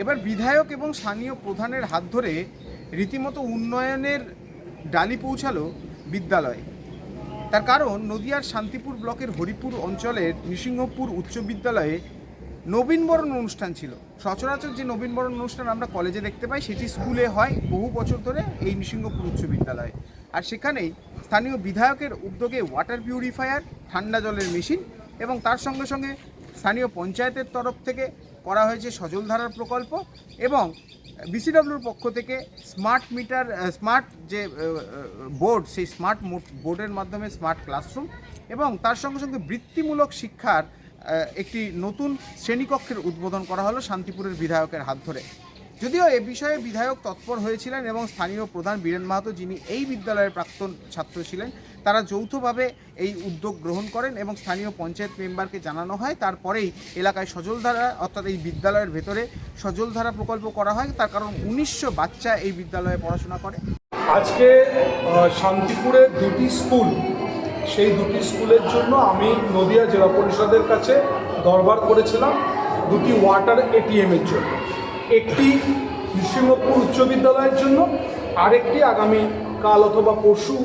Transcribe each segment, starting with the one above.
এবার বিধায়ক এবং স্থানীয় প্রধানের হাত ধরে রীতিমতো উন্নয়নের ডালি পৌঁছালো বিদ্যালয়। তার কারণ নদিয়ার শান্তিপুর ব্লকের হরিপুর অঞ্চলের নৃসিংহপুর উচ্চ বিদ্যালয়ে নবীনবরণ অনুষ্ঠান ছিল। সচরাচর যে নবীনবরণ অনুষ্ঠান আমরা কলেজে দেখতে পাই, সেটি স্কুলে হয় বহু বছর ধরে এই নৃসিংহপুর উচ্চ বিদ্যালয়ে। আর সেখানেই স্থানীয় বিধায়কের উদ্যোগে ওয়াটার পিউরিফায়ার, ঠান্ডা জলের মেশিন এবং তার সঙ্গে সঙ্গে স্থানীয় পঞ্চায়েতের তরফ থেকে করা হয়েছে সজলধারার প্রকল্প এবং বিসিডব্লিউর পক্ষ থেকে স্মার্ট মিটার স্মার্ট যে বোর্ড, সেই স্মার্ট বোর্ডের মাধ্যমে স্মার্ট ক্লাসরুম এবং তার সঙ্গে সঙ্গে বৃত্তিমূলক শিক্ষার একটি নতুন শ্রেণীকক্ষের উদ্বোধন করা হলো শান্তিপুরের বিধায়কের হাত ধরে। যদিও এ বিষয়ে বিধায়ক তৎপর হয়েছিলেন এবং স্থানীয় প্রধান বীরেন মাহাতো, যিনি এই বিদ্যালয়ের প্রাক্তন ছাত্র ছিলেন, তারা যৌথভাবে এই উদ্যোগ গ্রহণ করেন এবং স্থানীয় পঞ্চায়েত মেম্বারকে জানানো হয়। তারপরেই এলাকায় সজলধারা, অর্থাৎ এই বিদ্যালয়ের ভেতরে সজলধারা প্রকল্প করা হয়। তার কারণ উনিশশো বাচ্চা এই বিদ্যালয়ে পড়াশোনা করে। আজকে শান্তিপুরে দুটি স্কুল। সেই দুটি স্কুলের জন্য আমি নদিয়া জেলা পরিষদের কাছে দরবার করেছিলাম দুটি ওয়াটার এটিএমের জন্য। একটি নৃসিংহপুর উচ্চ বিদ্যালয়ের জন্য আরেকটি আগামী কাল অথবা পরশু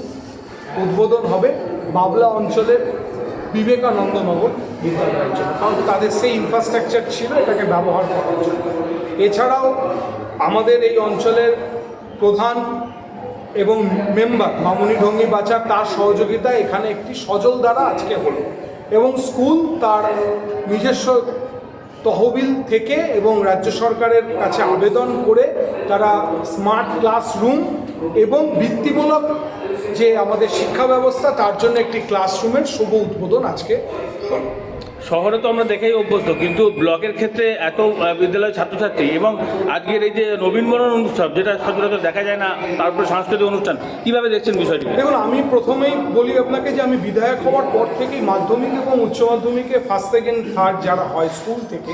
উদ্বোধন হবে বাবলা অঞ্চলের বিবেকানন্দনগর বিদ্যালয়ের জন্য। কারণ তাদের সেই ইনফ্রাস্ট্রাকচার ছিল, এটাকে ব্যবহার করার জন্য। এছাড়াও আমাদের এই অঞ্চলের প্রধান এবং মেম্বার মামুনি ঢঙ্গি বাচার তার সহযোগিতায় এখানে একটি সজল দ্বারা আজকে হলো। এবং স্কুল তার নিজস্ব তহবিল থেকে এবং রাজ্য সরকারের কাছে আবেদন করে তারা স্মার্ট ক্লাসরুম এবং বৃত্তিমূলক যে আমাদের শিক্ষা ব্যবস্থা, তার জন্য একটি ক্লাসরুমের শুভ উদ্বোধন আজকে। শহরে তো আমরা দেখেই অভ্যস্ত কিন্তু ব্লকের ক্ষেত্রে এত আহ, বিদ্যালয়ের ছাত্রছাত্রী এবং আজকের এই যে নবীনবরণ অনুষ্ঠান যেটা সচরাচর দেখা যায় না তারপরে সাংস্কৃতিক অনুষ্ঠান কীভাবে দেখছেন বিষয়টি দেখুন আমি প্রথমেই বলি আপনাকে যে আমি বিধায়ক হওয়ার পর থেকেই মাধ্যমিক এবং উচ্চ মাধ্যমিকে ফার্স্ট সেকেন্ড থার্ড যারা হয় স্কুল থেকে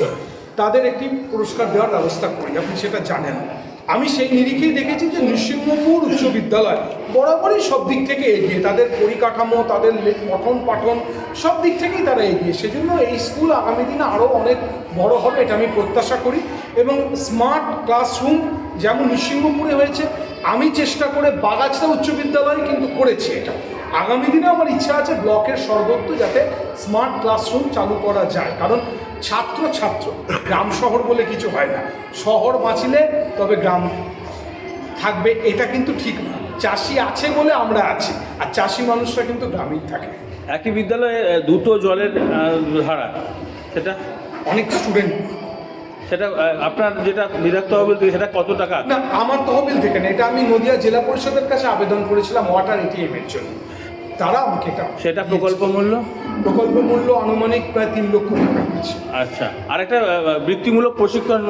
তাদের একটি পুরস্কার দেওয়ার ব্যবস্থা করি। আপনি সেটা জানেন। আমি সেই নিরিখেই দেখেছি যে নৃসিংহপুর উচ্চ বিদ্যালয় বরাবরই সব দিক থেকে এগিয়ে, তাদের পরিকাঠামো, তাদের পঠন পাঠন সব দিক থেকেই তারা এগিয়ে। সেজন্য এই স্কুল আগামী দিনে আরও অনেক বড় হবে, এটা আমি প্রত্যাশা করি। এবং স্মার্ট ক্লাসরুম যেমন নৃসিংহপুরে হয়েছে, আমি চেষ্টা করে বাগাছটা উচ্চ বিদ্যালয় কিন্তু করেছি এটা। আগামী দিনে আমার ইচ্ছা আছে ব্লকের সর্বত্র যাতে স্মার্ট ক্লাসরুম চালু করা যায়। কারণ ছাত্র ছাত্র গ্রাম শহর বলে কিছু হয় না। শহর বাঁচিলে তবে গ্রাম থাকবে এটা কিন্তু ঠিক না। চাষি আছে বলে আমরা আছি আর চাষি মানুষরা কিন্তু গ্রামেই থাকে। একই বিদ্যালয়ে দুটো জলের ধারা সেটা? অনেক স্টুডেন্ট। সেটা আপনার যেটা বিধায়ক তহবিল থেকে সেটা কত টাকা? না আমার তহবিল থেকে না এটা আমি নদিয়া জেলা পরিষদের কাছে আবেদন করেছিলাম ওয়াটার এটিএম এর জন্য। তারা আমাকে এটা সেটা প্রকল্প মূল্য? প্রকল্প মূল্য আনুমানিক প্রায় তিন লক্ষ টাকা আচ্ছা। আর একটা বৃত্তিমূলক প্রশিক্ষণ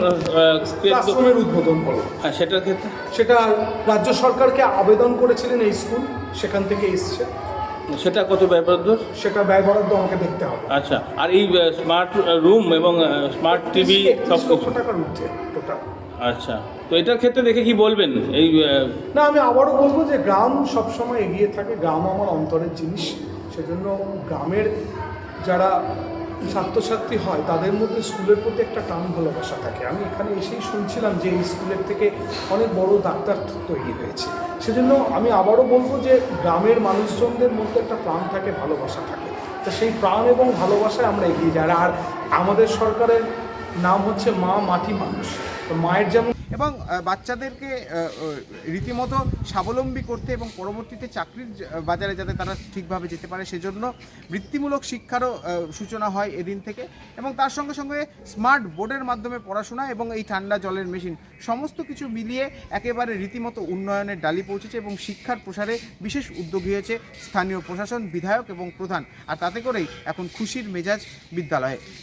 ক্লাসরুমের উদ্বোধন করো। হ্যাঁ সেটার ক্ষেত্রে? সেটা রাজ্য সরকারকে আবেদন করেছিলেন এই স্কুল সেখান থেকে এসছে। সেটা কত ব্যয়বরাদ্দ সেটা ব্যয় বরাদ্দ আমাকে দেখতে হবে। আচ্ছা। আর এই স্মার্ট রুম এবং স্মার্ট টিভি সব লক্ষ টাকার ঊর্ধ্বে টোটাল আচ্ছা। তো এটার ক্ষেত্রে দেখে কি বলবেন? এই না, আমি আবারও বলব যে গ্রাম সবসময় এগিয়ে থাকে। গ্রাম আমার অন্তরের জিনিস। সেজন্য গ্রামের যারা ছাত্রছাত্রী হয়, তাদের মধ্যে স্কুলের প্রতি একটা টান ভালোবাসা থাকে। আমি এখানে এসেই শুনছিলাম যে এই স্কুলের থেকে অনেক বড় ডাক্তার তৈরি হয়েছে। সেজন্য আমি আবারও বলব যে গ্রামের মানুষজনদের মধ্যে একটা প্রাণ থাকে, ভালোবাসা থাকে। তো সেই প্রাণ এবং ভালোবাসায় আমরা এগিয়ে যাই। আর আমাদের সরকারের নাম হচ্ছে মা মাটি মানুষ। তো মায়ের যেমন এবং বাচ্চাদেরকে রীতিমতো স্বাবলম্বী করতে এবং পরবর্তীতে চাকরির বাজারে যাতে তারা ঠিকভাবে যেতে পারে সেজন্য বৃত্তিমূলক শিক্ষারও সূচনা হয় এদিন থেকে। এবং তার সঙ্গে সঙ্গে স্মার্ট বোর্ডের মাধ্যমে পড়াশোনা এবং এই ঠান্ডা জলের মেশিন সমস্ত কিছু মিলিয়ে একেবারে রীতিমতো উন্নয়নের ডালি পৌঁছেছে এবং শিক্ষার প্রসারে বিশেষ উদ্যোগী হয়েছে স্থানীয় প্রশাসন, বিধায়ক এবং প্রধান। আর তাতে করেই এখন খুশির মেজাজ বিদ্যালয়ে।